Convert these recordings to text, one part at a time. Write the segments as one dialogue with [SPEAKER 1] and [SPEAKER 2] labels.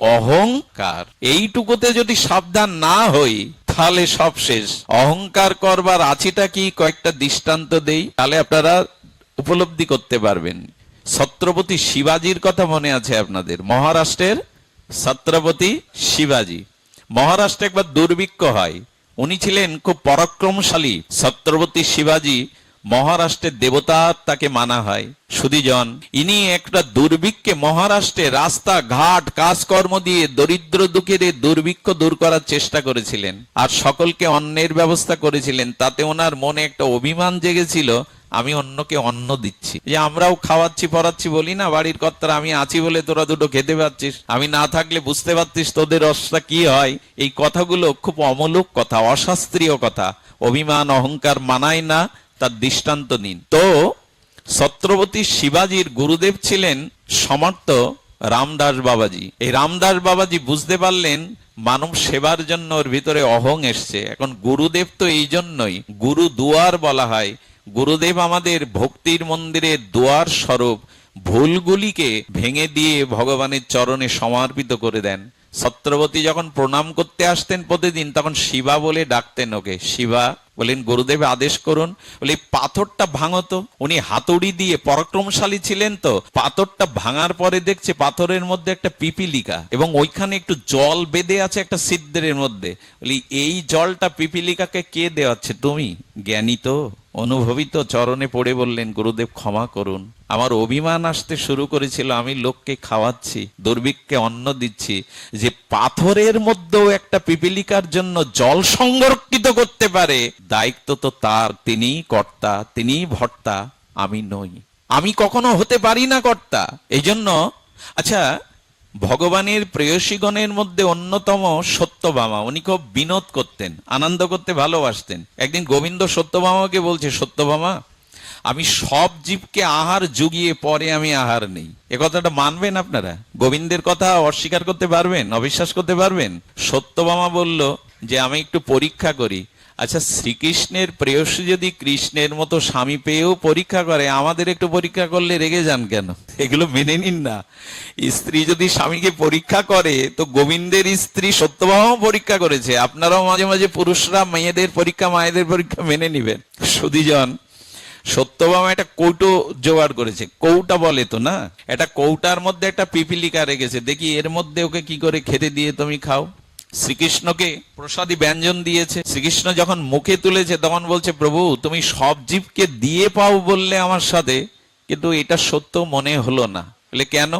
[SPEAKER 1] অহংকার। এইটুকুতে যদি সাবধান না হই, তাহলে সব শেষ। অহংকার করবার আছিটা কি কয়েকটা দৃষ্টান্ত দেই? তাহলে আপনারা উপলব্ধি করতে পারবেন। ছত্রপতি শিবাজির কথা মনে আছে আপনাদের? মহারাষ্ট্রের ছত্রপতি শিবাজি। মহারাষ্ট্রে একবার দুর্ভিক্ষ হয়। উনি ছিলেন খুব পরাক্রমশালী ছত্রপতি শিবাজি। মহারাষ্ট্রের দেবতা তাকে মানা হয়। সুদীজন ইনি একটা দুর্ভিক্ষে মহারাষ্ট্রে রাস্তা ঘাট কাজকর্ম দিয়ে দরিদ্র দুঃখের দুর্ভিক্ষ দূর করার চেষ্টা করেছিলেন আর সকলকে অন্নের ব্যবস্থা করেছিলেন। তাতে ওনার মনে একটা অভিমান জেগেছিল, আমি অন্যকে অন্ন দিচ্ছি। যে আমরাও খাওয়াচ্ছি, পড়াচ্ছি বলি না, বাড়ির কর্তারা, আমি আছি বলে তোরা দুটো খেতে পাচ্ছিস আমি না থাকলে বুঝতে পারছিস তোদের রসটা কি হয়। এই কথাগুলো খুব অমূলক কথা, অশাস্ত্রীয় কথা। অভিমান, অহংকার মানায় না তার দৃষ্টান্ত নিন। তো ছত্রপতি শিবাজির গুরুদেব ছিলেন সমর্থ রামদাস বাবাজি। এই রামদাস বাবাজি বুঝতে পারলেন মানব সেবার জন্য ওর ভিতরে অহং এসছে। এখন গুরুদেব তো এই জন্যই, গুরু দুয়ার বলা হয়। গুরুদেব আমাদের ভক্তির মন্দিরে দুয়ার স্বরূপ ভুলগুলিকে ভেঙে দিয়ে ভগবানের চরণে সমর্পিত করে দেন। ছত্রবতী যখন প্রণাম করতে আসতেন প্রতিদিন, তখন শিবা বলে ডাকতেন ওকে। শিবা বলেন গুরুদেব আদেশ করুন। বলে, "এই পাথরটা ভাঙতো উনি হাতুড়ি দিয়ে পরাক্রমশালী ছিলেন তো। পাথরটা ভাঙার পরে দেখছে পাথরের মধ্যে একটা পিপিলিকা এবং ওইখানে একটু জল বেঁধে আছে একটা সিদ্ধের মধ্যে। বলি, এই জলটা পিপিলিকাকে কে দেওয়াচ্ছে? তুমি? জ্ঞানী তো? অনুভবিত চরণে পড়ে বললেন, গুরুদেব, ক্ষমা করুন। আমার অভিমান আসতে শুরু করেছিল, আমি লোককে খাওয়াচ্ছি, দুর্ভিক্ষে অন্ন দিচ্ছি। যে পাথরের মধ্যেও একটা পিপিলিকার জন্য জল সংরক্ষিত করতে পারে, দায়িত্ব তো তার, তিনিই কর্তা, তিনিই ভর্তা, আমি নই। আমি কখনো হতে পারি না, কর্তা। এই জন্য আচ্ছা ভগবানের প্রেয়সীগণের মধ্যে অন্যতম সত্যভামা উনি খুব বিনোদ করতেন, আনন্দ করতে ভালোবাসতেন। একদিন গোবিন্দ সত্যভামাকে বলছে সত্যভামা আমি সব জীবকে আহার জুগিয়ে পরে আমি আহার নেই। এ কথাটা মানবেন আপনারা? গোবিন্দের কথা অস্বীকার করতে পারবেন, অবিশ্বাস করতে পারবেন? সত্যভামা বলল যে, আমি একটু পরীক্ষা করি আচ্ছা শ্রীকৃষ্ণের প্রেয়সী যদি কৃষ্ণের মতো স্বামী পেয়েও পরীক্ষা করে, আমাদের একটু পরীক্ষা করলে রেগে যান কেন? এগুলো মেনে নিন না। স্ত্রী যদি স্বামীকে পরীক্ষা করে, তো গোবিন্দের স্ত্রী সত্যভামাও পরীক্ষা করেছে। আপনারাও মাঝে মাঝে পুরুষরা মেয়েদের পরীক্ষা, মায়েদের পরীক্ষা মেনে নিবেন। সুদীজন সত্যভামা একটা কৌটো জোগাড় করেছে। কৌটা বলে তো, না? একটা কৌটার মধ্যে একটা পিপিলিকা রেখেছে। দেখি, এর মধ্যে ওকে কি করে খেতে দিয়ে তুমি খাও। শ্রীকৃষ্ণকে প্রসাদী ব্যঞ্জন দিয়েছে। শ্রীকৃষ্ণ যখন মুখে তুলেছে, তখন বলছে, প্রভু, তুমি সব জীবকে দিয়ে পাও বললে আমার সাথে, কিন্তু এটা সত্য মনে হলো না। বলে, কেন?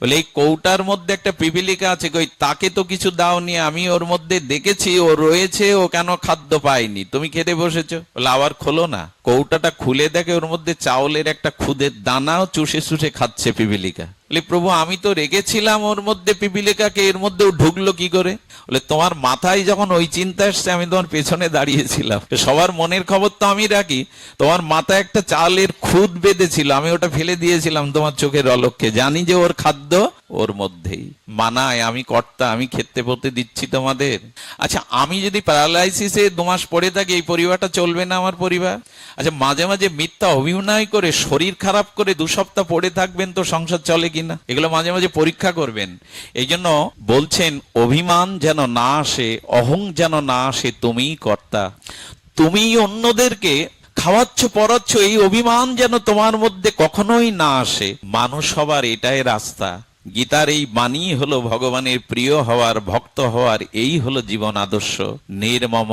[SPEAKER 1] বলে, এই কৌটার মধ্যে একটা পিপিলিকা আছে, কই, তাকে তো কিছু দাওনি, আমি ওর মধ্যে দেখেছি, ও রয়েছে, ও কেন খাদ্য পায়নি? তুমি খেতে বসেছো? বলে, আবার খোলো না। কৌটাটা খুলে দেখে ওর মধ্যে চাউলের একটা খুদের দানাও চুষে চুষে খাচ্ছে পিপিলিকা। বলে, প্রভু, আমি তো রেগেছিলাম ওর মধ্যে পিপিলিকাকে, এর মধ্যেও ঢুকলো কি করে? বলে, তোমার মাথায় যখন ওই চিন্তা এসছে, আমি তোমার পেছনে দাঁড়িয়েছিলাম। সবার মনের খবর তো আমি রাখি। তোমার মাথায় একটা চালের খুদ বেঁধেছিল, আমি ওটা ফেলে দিয়েছিলাম তোমার চোখের অলক্ষে জানি যে ওর খাদ্য ওর মধ্যেই। মানায়, আমি কর্তা, আমি খেতে পড়তে দিচ্ছি তোমাদের। আচ্ছা আমি যদি প্যারালাইসিসে দু মাস পড়ে থাকি, এই পরিবারটা চলবে না আমার পরিবার? আচ্ছা মাঝে মাঝে মিথ্যা অভিনয় করে, শরীর খারাপ করে দু সপ্তাহ পড়ে থাকবেন তো সংসার চলে কিনা এগুলো মাঝে মাঝে পরীক্ষা করবেন। এই জন্য বলছেন, অভিমান যেন না আসে, অহং যেন না আসে, তুমিই কর্তা। তুমি অন্যদেরকে খাওয়াচ্ছ, পড়াচ্ছ, এই অভিমান যেন তোমার মধ্যে কখনোই না আসে। মানুষ হবার এটাই রাস্তা। গীতার এই বাণী হলো ভগবানের প্রিয় হওয়ার ভক্ত হওয়ার এই হলো জীবন আদর্শ নির্মম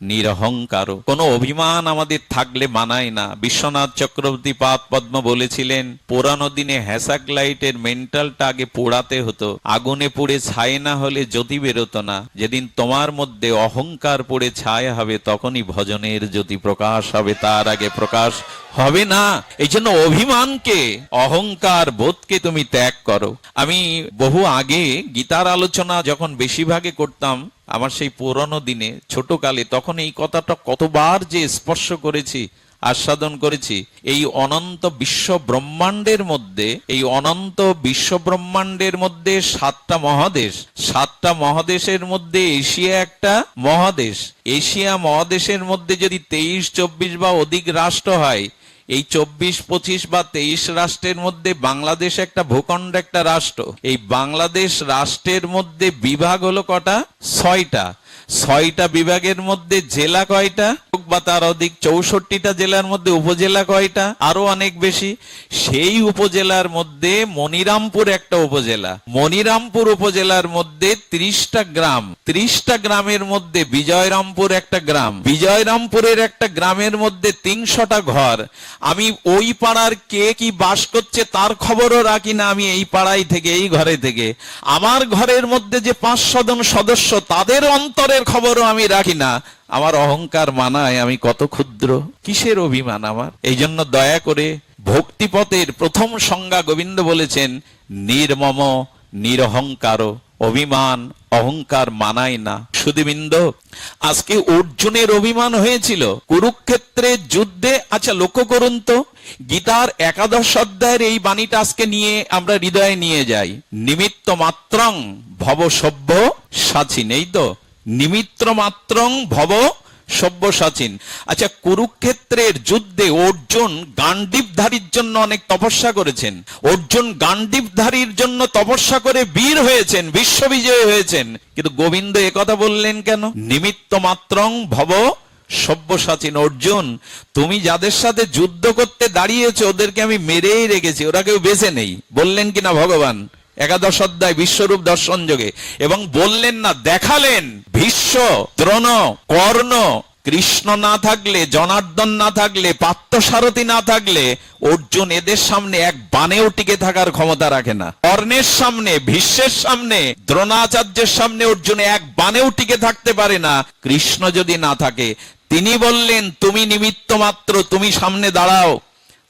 [SPEAKER 1] নিরহংকার কোনো অভিমান আমাদের থাকলে মানায় না। বিশ্বনাথ চক্রবর্তী পাদ পদ্ম বলেছিলেন, পুরানো দিনে হ্যাসাক লাইটের মেন্টালটা আগে পোড়াতে হতো। আগুনে পুড়ে ছাই না হলে জ্যোতি বেরোতো না। যেদিন তোমার মধ্যে অহংকার পড়ে ছায়া হবে, তখনই ভজনের জ্যোতি প্রকাশ হবে। তার আগে প্রকাশ হবে না। এই জন্য অভিমানকে, অহংকার বোধকে তুমি ত্যাগ করো। আমি বহু আগে গীতার আলোচনা যখন বেশিরভাগে করতাম আমার সেই পুরনো দিনে ছোটকালে তখন এই কথাটা কতবার যে স্পর্শ করেছি, আস্বাদন করেছি, এই অনন্ত বিশ্ব ব্রহ্মাণ্ডের মধ্যে, এই অনন্ত বিশ্ব ব্রহ্মাণ্ডের মধ্যে সাতটা মহাদেশ, সাতটা মহাদেশের মধ্যে এশিয়া একটা মহাদেশ। এশিয়া মহাদেশের মধ্যে যদি তেইশ, চব্বিশ বা অধিক রাষ্ট্র হয় এই চব্বিশ, পঁচিশ বা তেইশ রাষ্ট্রের মধ্যে বাংলাদেশ একটা ভূখণ্ড, একটা রাষ্ট্র। এই বাংলাদেশ রাষ্ট্রের মধ্যে বিভাগ হলো কটা? ছয়টা। ছয়টা বিভাগের মধ্যে জেলা কয়টা? বা তার অধিক চৌষট্টিটা জেলার মধ্যে উপজেলা কয়টা? আরও অনেক বেশি। সেই উপজেলার মধ্যে মনিরামপুর একটা উপজেলা। মনিরামপুর উপজেলার মধ্যে ত্রিশটা গ্রাম। ত্রিশটা গ্রামের মধ্যে বিজয়রামপুর একটা গ্রাম। বিজয়রামপুরের একটা গ্রামের মধ্যে তিনশোটা ঘর। আমি ওই পাড়ার কে কি বাস করছে তার খবরও রাখি না আমি এই পাড়ায় থেকে, এই ঘরে থেকে। আমার ঘরের মধ্যে যে পাঁচশো জন সদস্য, তাদের অন্তরের খবরও আমি রাখি না। আমার অহংকার মানায় আমি কত ক্ষুদ্র। কিসের অভিমান আমার? এই জন্য দয়া করে ভক্তিপথের প্রথম সংজ্ঞা গোবিন্দ বলেছেন, নির্মম, নিরহংকার, অভিমান, অহংকার মানায় না। সুদীবৃন্দ আজকে অর্জুনের অভিমান হয়েছিল। কুরুক্ষেত্রে যুদ্ধে আচ্ছা লক্ষ্য করুন তো, গীতার একাদশ অধ্যায়ের এই বাণীটা আজকে নিয়ে আমরা হৃদয়ে নিয়ে যাই। নিমিত্ত মাত্রং ভব সভ্য সাচি নেই তো? নিমিত্ত মাত্রং ভব সব্যসাচীন। আচ্ছা কুরুক্ষেত্রের যুদ্ধে অর্জুন গান্ডীবধারীর জন্য অনেক তপস্যা করেছেন। অর্জুন গান্ডীবধারীর জন্য তপস্যা করে বীর হয়েছেন, বিশ্ববিজয়ী হয়েছেন। কিন্তু গোবিন্দ কথা বললেন কেন? নিমিত্ত মাত্রং ভব সব্যসাচীন। অর্জুন, তুমি যাদের সাথে যুদ্ধ করতে দাঁড়িয়েছো, ওদেরকে আমি মেরেই রেখেছি, ওরা কেউ বেঁচে নেই। বললেন কিনা ভগবান? একাদশ অধ্যায় বিশ্বরূপ দর্শন যোগে। এবং বললেন না, দেখালেন ভীষ্ম, দ্রোণ, কর্ণ, কৃষ্ণ না থাকলে, জনার্দন না থাকলে, পার্থসারথী না থাকলে, অর্জুন এদের সামনে এক বানেও টিকে থাকার ক্ষমতা রাখে না। কর্ণের সামনে, ভীষ্মের সামনে, দ্রোণাচার্যের সামনে অর্জুন এক বানেও টিকে থাকতে পারে না। কৃষ্ণ যদি না থাকে, তিনি বললেন, তুমি নিমিত্ত মাত্র, তুমি সামনে দাঁড়াও।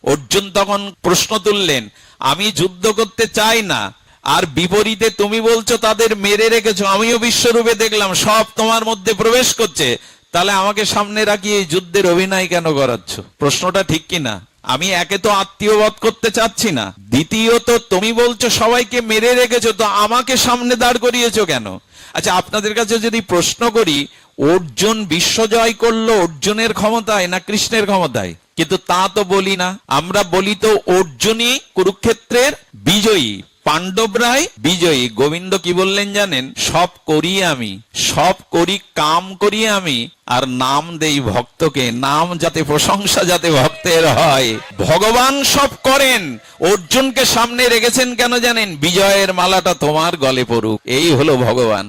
[SPEAKER 1] অর্জুন তখন প্রশ্ন তুললেন, আমি যুদ্ধ করতে চাই না আর বিপরীতে তুমি বলছো তাদের মেরে রেখেছো, আমিও বিশ্বরূপে দেখলাম, সব তোমার মধ্যে প্রবেশ করছে। তাহলে আমাকে সামনে রাখি এই যুদ্ধের অভিনয় কেন করাচ্ছ? প্রশ্নটা ঠিক কিনা? আমি একে তো আত্মীয়বধ করতে চাচ্ছি না। দ্বিতীয়ত, তুমি বলছো সবাইকে মেরে রেখেছো, তো আমাকে সামনে দাঁড় করিয়েছো কেন? আচ্ছা আপনাদের কাছে যদি প্রশ্ন করি, অর্জুন বিশ্বজয় করল অর্জুনের ক্ষমতায় না কৃষ্ণের ক্ষমতায়? কিন্তু তা তো বলি না। আমরা বলি তো অর্জুনই কুরুক্ষেত্রের বিজয়ী। পাণ্ডবরাই বিজয়ী। গোবিন্দ কি বললেন জানেন? সব করি আমি, সব করি, কাম করি আমি, আর নাম দেই ভক্তকে, নাম যাতে প্রশংসা যাতে ভক্তের হয়। ভগবান সব করেন, অর্জুনকে সামনে রেখেছেন কেন জানেন? বিজয়ের মালাটা তোমার গলে পড়ুক, এই হলো ভগবান।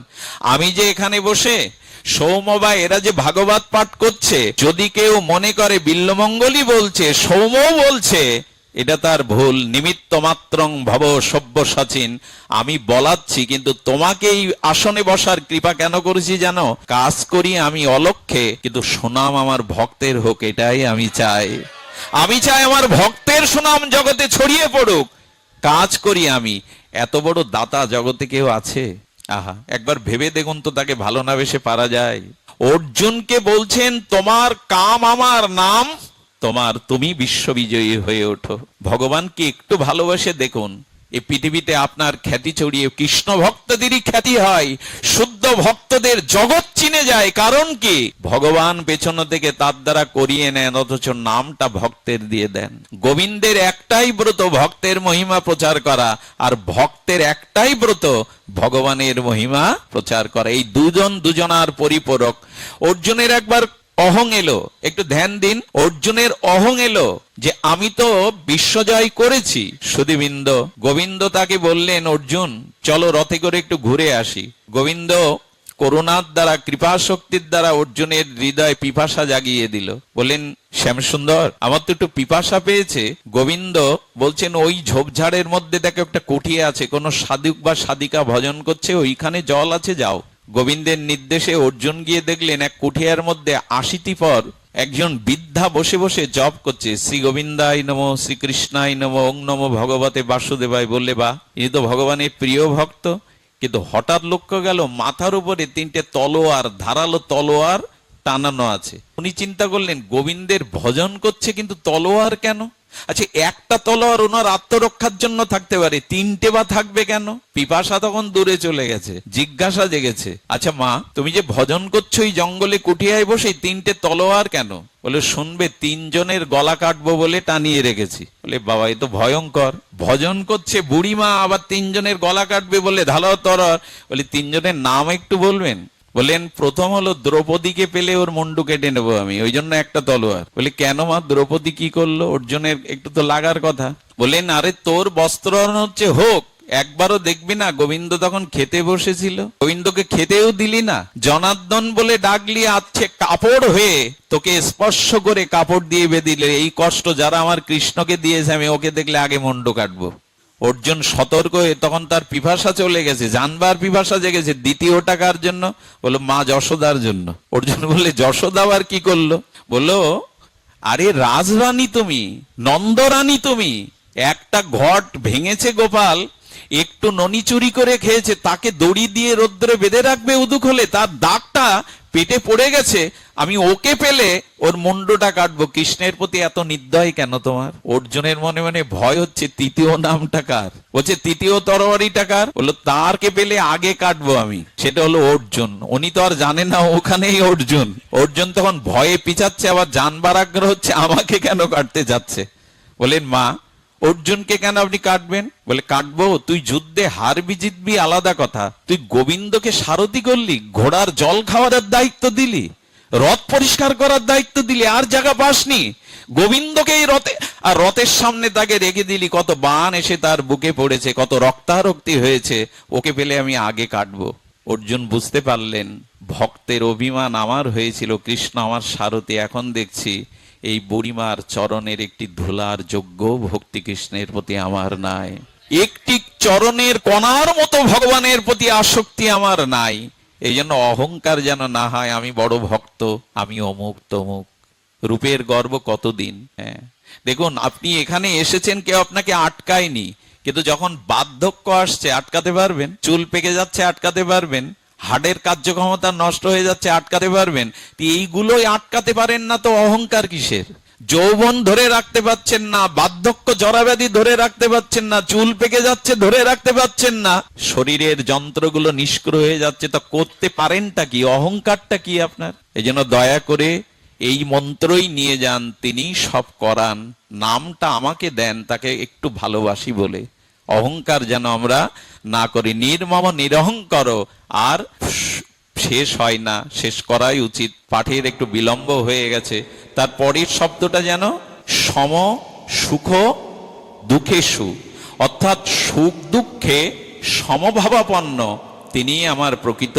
[SPEAKER 1] আমি যে এখানে বসে সৌমবা এরা যে ভাগবত পাঠ করছে, যদি কেউ মনে করে বিল্লমঙ্গলই বলছে সৌমও বলছে এটা তার ভুল। নিমিত্ত মাত্রং ভব সভ্য সচিন। আমি বলাচ্ছি, কিন্তু তোমাকে এই আসনে বসার কৃপা কেন করেছি জানো? কাজ করি আমি অলক্ষে, কিন্তু সুনাম আমার ভক্তের হোক, এটাই আমি চাই। আমি চাই আমার ভক্তের সুনাম জগতে ছড়িয়ে পড়ুক। কাজ করি আমি। এত বড় দাতা জগতে কেউ আছে? আহা, একবার ভেবে দেখুন তো তাকে ভালো না বেশে পারা যায়। অর্জুনকে বলছেন, তোমার কাম আমার নাম তোমার তুমি বিশ্ববিজয়ী হয়ে ওঠো। ভগবানকে একটু ভালোবাসে দেখুন। এই পৃথিবীতে আপনার খ্যাতি ছড়িয়ে কৃষ্ণ ভক্তদেরই খ্যাতি হয়। শুদ্ধ ভক্তদের জগৎ চিনে যায়। কারণ কি? ভগবান পেছন থেকে তার দ্বারা করিয়ে নেন, অথচ নামটা ভক্তের দিয়ে দেন। গোবিন্দের একটাই ব্রত, ভক্তের মহিমা প্রচার করা। আর ভক্তের একটাই ব্রত, ভগবানের মহিমা প্রচার করা। এই দুজন দুজনার পরিপূরক। অর্জুনের একবার অহং এলো। একটু ধ্যান দিন। অর্জুনের অহং এলো যে আমি তো বিশ্বজয় করেছি। সুদীবিন্দ গোবিন্দ তাকে বললেন, অর্জুন, চলো রথে করে একটু ঘুরে আসি। গোবিন্দ করুণার দ্বারা কৃপা শক্তির দ্বারা অর্জুনের হৃদয় পিপাসা জাগিয়ে দিল। বললেন, শ্যামসুন্দর, আমার তো একটু পিপাসা পেয়েছে। গোবিন্দ বলছেন, ওই ঝোপঝাড়ের মধ্যে দেখো একটা কুঠিয়ে আছে। কোন সাধুক বা সাধিকা ভজন করছে, ওইখানে জল আছে, যাও। গোবিন্দের নির্দেশে অর্জুন গিয়ে দেখলেন এক কুঠিয়ার মধ্যে আশিটি পর একজন বৃদ্ধা বসে বসে জপ করছে, শ্রী গোবিন্দাই নম শ্রীকৃষ্ণাই নম, ওং নম ভগবতে বাসুদেবাই বললে বা ইনি তো ভগবানের প্রিয় ভক্ত। কিন্তু হঠাৎ লক্ষ্য গেল, মাথার উপরে তিনটে তলোয়ার, ধারালো তলোয়ার টানানো আছে। উনি চিন্তা করলেন, গোবিন্দের ভজন করছে, কিন্তু তলোয়ার কেন? আচ্ছা একটা তলোয়ার ওনার আত্মরক্ষার জন্য থাকতে পারে। তিনটে বা থাকবে কেন? পিপাসা তখন দূরে চলে গেছে, জিজ্ঞাসা জেগেছে। আচ্ছা মা, তুমি যে ভজন করছ এই জঙ্গলে কুটিয়ায় বসে, তিনটে তলোয়ার কেন? বলে, শুনবে, তিনজনের গলা কাটবো বলে টানিয়ে রেখেছি। বলে, বাবা, এ তো ভয়ঙ্কর। ভজন করছে বুড়িমা আবার তিনজনের গলা কাটবে বলে, ঢালাও তরর বলে, তিনজনের নাম একটু বলবেন? বললেন, প্রথম হলো দ্রৌপদীকে পেলে ওর মুন্ডু কেটে নেব আমি, ওই জন্য একটা তলোয়ার। বলে কেন মা? দ্রৌপদী কি করল? অর্জুনের একটু তো লাগার কথা। বললেন, আরে তোর বস্ত্রহরণ হচ্ছে হোক, একবারও দেখবি না, গোবিন্দ তখন খেতে বসেছিল। গোবিন্দকে খেতেও দিলি না, জনার্দন বলে ডাকলি আছে কাপড় হয়ে তোকে স্পর্শ করে কাপড় দিয়ে বেদিলে এই কষ্ট যারা আমার কৃষ্ণকে দিয়েছে, আমি ওকে দেখলে আগে মুন্ডু কাটবো। অর্জুন সতর্ক হয়ে তখন তার পিপাসা চলে গেছে, জানবার পিপাসা জেগেছে দ্বিতীয় টাকার জন্য? বলল, মা যশোদার জন্য। অর্জুন বললে যশোদা আবার কি করল? বলল, আরে রাজরানী তুমি, নন্দরানী তুমি, একটা ঘট ভেঙেছে গোপাল, একটু ননি চুরি করে খেয়েছে, তাকে দড়ি দিয়ে রোদ্রে বেঁধে রাখবে উদুক হলে, তার দাগটা পেটে পড়ে গেছে, আমি ওকে পেলে ওর মুন্ডটা কাটবো। কৃষ্ণের প্রতি এত নির্দয় কেন তোমার? অর্জুনের মনে মনে ভয় হচ্ছে, তৃতীয় নামটা কার? বলছে, তৃতীয় তরবারিটা কার? বলল, তারকে পেলে আগে কাটবো আমি। সেটা হলো অর্জুন। উনি তো আর জানে না, ওখানেই অর্জুন। অর্জুন তখন ভয়ে পিছাচ্ছে, আবার জানবার আগ্রহ হচ্ছে, আমাকে কেন কাটতে যাচ্ছে? বলেন, মা অর্জুনকে কেন আপনি কাটবেন? বলে, কাটবো, তুই যুদ্ধে হারবি, জিতবি, আলাদা কথা। তুই গোবিন্দকে সারথি করলি, ঘোড়ার জল খাওয়ার দায়িত্ব দিলি, রথ পরিষ্কার করার দায়িত্ব দিলি, আর জায়গা পাসনি। গোবিন্দকে এই রথে আর রথের সামনে তাকে রেখে দিলি, কত বান এসে তার বুকে পড়েছে, কত রক্তারক্তি হয়েছে, ওকে পেলে আমি আগে কাটবো। অর্জুন বুঝতে পারলেন, ভক্তের অভিমান আমার হয়েছিল, কৃষ্ণ আমার সারথি, এখন দেখছি এই বুড়িমার চরণের একটি ধুলার যোগ্য ভক্তি কৃষ্ণের প্রতি আমার নাই। একটি চরণের কণার মতো ভগবানের প্রতি আসক্তি আমার নাই। এই জন্য অহংকার যেন না হয়, আমি বড় ভক্ত, আমি অমুক তমুক। রূপের গর্ব কতদিন হ্যাঁ? দেখুন, আপনি এখানে এসেছেন, কেউ আপনাকে আটকায়নি। কিন্তু যখন বার্ধক্য আসছে, আটকাতে পারবেন? চুল পেকে যাচ্ছে, আটকাতে পারবেন? হাড়ের কার্যক্ষমতা নষ্ট হয়ে যাচ্ছে, আটকাতে পারবেন। এইগুলোই আটকাতে পারেন না তো অহংকার কিসের? যৌবন ধরে রাখতে পাচ্ছেন না, বার্ধক্য জরাব্যাধি ধরে রাখতে পাচ্ছেন না, চুল পেকে যাচ্ছে ধরে রাখতে পাচ্ছেন না। শরীরের যন্ত্রগুলো নিষ্ক্রিয় হয়ে যাচ্ছে, তা করতে পারেনটা কি? অহংকারটা কি আপনার? এই দয়া করে এই মন্ত্রই নিয়ে যান, তিনি সব করান। নামটা আমাকে দেন, তাকে একটু ভালোবাসি বলে। অহংকার যেন আমরা না করি, নির্মম, নিরহংকর, আর শেষ হয় না, শেষ করাই উচিত। পাঠের একটু বিলম্ব হয়ে গেছে। তার পরের শব্দটা যেন সম সুখ দুঃখে সু অর্থাৎ সুখ দুঃখে সমভাবাপন্ন। তিনি আমার প্রকৃত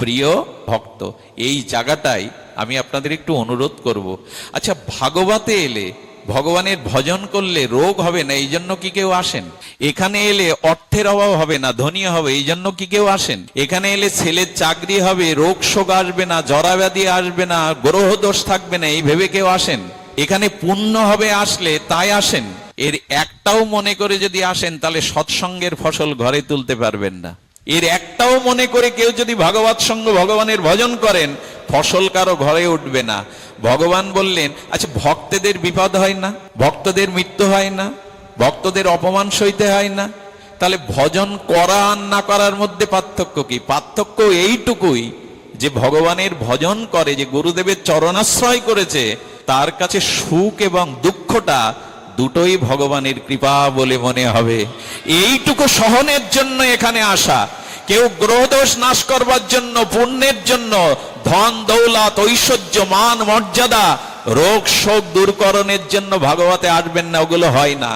[SPEAKER 1] প্রিয় ভক্ত। এই জায়গাটাই আমি আপনাদের একটু অনুরোধ করব। আচ্ছা ভাগবতে এলে ভগবানের ভজন করলে রোগ হবে না, এই জন্য কি কেউ আসেন? এখানে এলে অর্থের অভাব হবে না ধনী হবে, এই জন্য কি কেউ আসেন? এখানে এলে ছেলের চাকরি হবে, রোগ শোক আসবে না জরাব্যাধি আসবে না, গ্রহ দোষ থাকবে না, এই ভেবে কেউ আসেন? এখানে পুণ্য হবে আসলে তাই আসেন। এর একটাও মনে করে যদি আসেন, তাহলে সৎসঙ্গের ফসল ঘরে তুলতে পারবেন না। এর একটাও মনে করে কেউ যদি ভাগবত সঙ্গ ভগবানের ভজন করেন, ফসল কারও ঘরে উঠবে না। ভগবান বললেন আচ্ছা ভক্তদের বিপদ হয় না? ভক্তদের মৃত্যু হয় না? ভক্তদের অপমান সইতে হয় না? তাহলে ভজন করা আর না করার মধ্যে পার্থক্য কি? পার্থক্য এইটুকুই, যে ভগবানের ভজন করে, যে গুরুদেবের চরণাশ্রয় করেছে, তার কাছে সুখ এবং দুঃখটা দুটোই ভগবানের কৃপা বলে মনে হবে। এইটুকু সহনের জন্য এখানে আসা। কেউ গ্রহদোষ নাশ করবার জন্য, পুণ্যের জন্য, ধন, দৌলত, ঐশ্বর্য, মান, মর্যাদা, রোগ, শোক, দূরকরণের জন্য ভাগবতে আসবেন না, ওগুলো হয় না।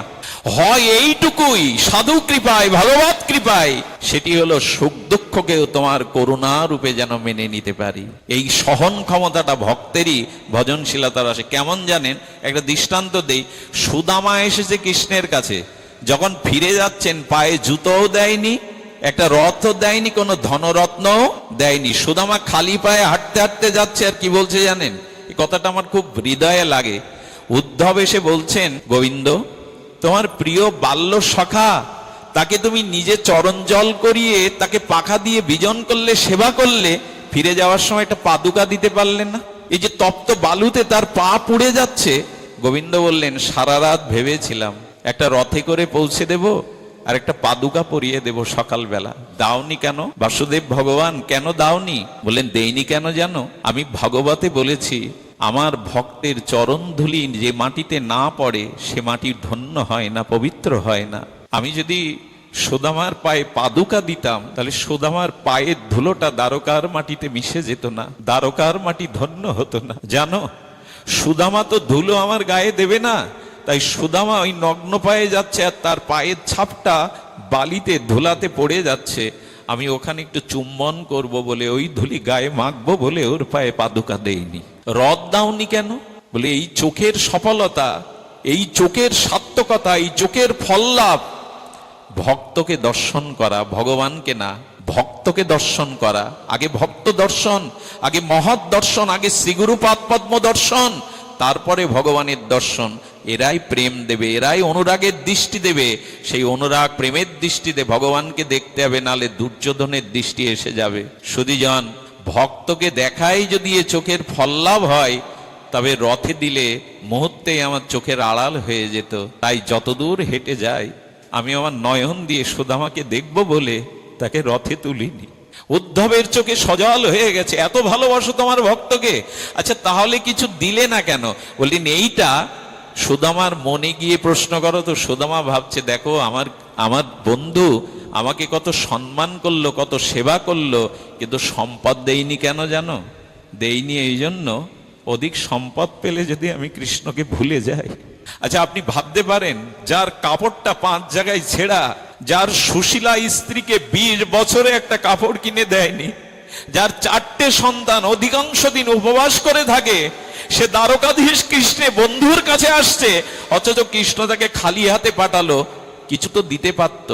[SPEAKER 1] হয় এইটুকুই, সাধু কৃপায়, ভগবত কৃপায়, সেটি হলো সুখ দুঃখকেও তোমার করুণা রূপে যেন মেনে নিতে পারি। এই সহন ক্ষমতাটা ভক্তেরই, ভজনশীলতার আসে। কেমন জানেন? একটা দৃষ্টান্ত দেই, সুদামা এসেছে কৃষ্ণের কাছে, যখন ফিরে যাচ্ছেন, পায়ে জুতোও দেয়নি একটা রথ দেয়নি, কোনো ধনরত্ন দেয়নি। সুদামা খালি পায়ে হাঁটতে হাঁটতে যাচ্ছে, আর কি বলছে জানেন? এই কথাটা আমার খুব হৃদয়ে লাগে। উদ্ধব এসে বলছেন, গোবিন্দ, তোমার প্রিয় বাল্য সখা, তাকে তুমি নিজে চরণ জল করিয়ে, তাকে পাখা দিয়ে বিজন করলে, সেবা করলে, ফিরে যাওয়ার সময় একটা পাদুকা দিতে পারলে না? এই যে তপ্ত বালুতে তার পা পুড়ে যাচ্ছে। গোবিন্দ বললেন, সারা রাত ভেবেছিলাম, একটা রথে করে পৌঁছে দেব আর একটা পাদুকা পরিয়ে দেব সকালবেলা। দাওনি কেন? বাসুদেব ভগবান, কেন দাওনি? বলেন দেইনি কেন জানো? আমি ভগবতে বলেছি, আমার ভক্তের চরণ ধুলি যে মাটিতে না পড়ে, সে মাটি ধন্য হয় না, পবিত্র হয় না। আমি যদি সোদামার পায়ে পাদুকা দিতাম, তাহলে সোদামার পায়ের ধুলোটা দ্বারকার মাটিতে মিশে যেত না, দ্বারকার মাটি ধন্য হতো না। জানো, সুদামা তো ধুলো আমার গায়ে দেবে না তাই সুদামা ওই নগ্ন পায়ে যাচ্ছে আর তার পায়ের ছাপটা বালিতে ধুলাতে পড়ে যাচ্ছে। আমি ওখানে একটু চুম্বন করব বলে, ওই ধুলি গায়ে মাখবো বলে ওর পায়ে পাদুকা দেইনি। রদ দাওনি কেন? বলে, এই চোখের সফলতা, এই চোখের সার্থকতা, এই চোখের ফল লাভ ভক্তকে দর্শন করা, ভগবানকে না, ভক্তকে দর্শন করা। আগে ভক্ত দর্শন, আগে মহৎ দর্শন, আগে শ্রীগুরু পদ্ম দর্শন, তারপরে ভগবানের দর্শন। এরাই প্রেম দেবে, এরাই অনুরাগের দৃষ্টি দেবে। সেই অনুরাগ প্রেমের দৃষ্টিতে ভগবানকে দেখতে হবে, নালে দুর্যোধনের দৃষ্টি এসে যাবে। সুদীজন, ভক্তকে দেখাই যদি এ চোখের ফল্লাভ হয়, তবে রথে দিলে মুহূর্তেই আমার চোখের আড়াল হয়ে যেত। তাই যতদূর হেঁটে যায় আমি আমার নয়ন দিয়ে সুদামাকে দেখব বলে তাকে রথে তুলিনি। উদ্ধবের চোখে সজল হয়ে গেছে, এত ভালোবাসো তোমার ভক্তকে। আচ্ছা তাহলে কিছু দিলে না কেন? বললেন, এইটা সুদামার মনে গিয়ে প্রশ্ন করো তো, সুদামা ভাবছে, দেখো, আমার আমার বন্ধু আমাকে কত সম্মান করল, কত সেবা করল, কিন্তু সম্পদ দেইনি কেন জানো? দেইনি এই জন্য অধিক সম্পদ পেলে যদি আমি কৃষ্ণকে ভুলে যাই। আচ্ছা আপনি ভাবতে পারেন, যার কাপড়টা পাঁচ জায়গায় ছেঁড়া, যার সুশীলা স্ত্রীকে বিশ বছরে একটা কাপড় কিনে দেয়নি, যার চারটে সন্তান অধিকাংশ দিন উপবাস করে থাকে সে দ্বারকাধীশ কৃষ্ণে বন্ধুর কাছে আসছে, অথচ কৃষ্ণ তাকে খালি হাতে পাঠালো, কিছু তো দিতে পারত।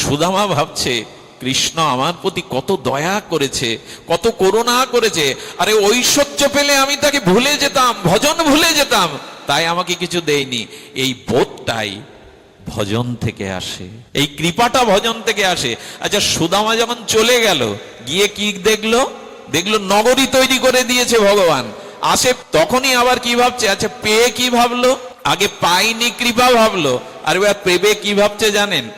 [SPEAKER 1] সুদামা ভাবছে, কৃষ্ণ আমার প্রতি কত দয়া করেছে, কত করুণা করেছে, আরে ঐশ্বর্য পেলে আমি তাকে ভুলে যেতাম, ভজন ভুলে যেতাম, তাই আমাকে কিছু দেয়নি। এই বোধটাই ভজন থেকে আসে, এই কৃপাটা ভজন থেকে আসে। আচ্ছা সুদামা যখন চলে গেল, গিয়ে কি দেখল? দেখল নগরী তৈরি করে দিয়েছে ভগবান। আসে তখনই আবার কি ভাবছে? আচ্ছা পেয়ে কি ভাবলো? আগে পাইনি কৃপা ভাবলো। আর পেবে কি ভাবছে জানেন?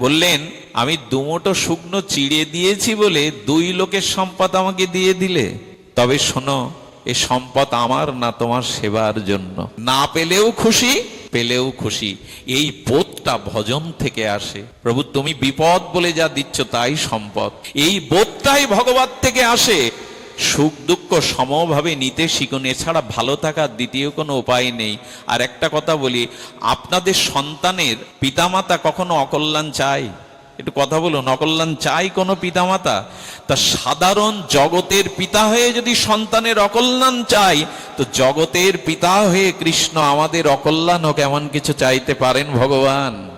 [SPEAKER 1] বললেন, আমি দুমোটো শুকনো চিড়ে দিয়েছি বলে দুই লোকের সম্পদ আমাকে দিয়ে দিলে। তবে শোনো, এ সম্পদ আমার না তোমার সেবার জন্য। না পেলেও খুশি পেলেও খুশি। এই বোধটা ভজন থেকে আসে। প্রভু, তুমি বিপদ বলে যা দিচ্ছ তাই সম্পদ। এই বোধটাই ভগবান থেকে আসে। সুখ দুঃখ সমভাবে নিতে শিখুন। এছাড়া ভালো থাকার দ্বিতীয় কোনো উপায় নেই। আর একটা কথা বলি, আপনাদের সন্তানের পিতামাতা কখনো অকল্যাণ চায়? একটু কথা বলুন, অকল্যাণ চাই কোনো পিতামাতা? তা সাধারণ জগতের পিতা হয়ে যদি সন্তানের অকল্যাণ চাই তো জগতের পিতা হয়ে কৃষ্ণ আমাদের অকল্যাণ হোক এমন কিছু চাইতে পারেন ভগবান?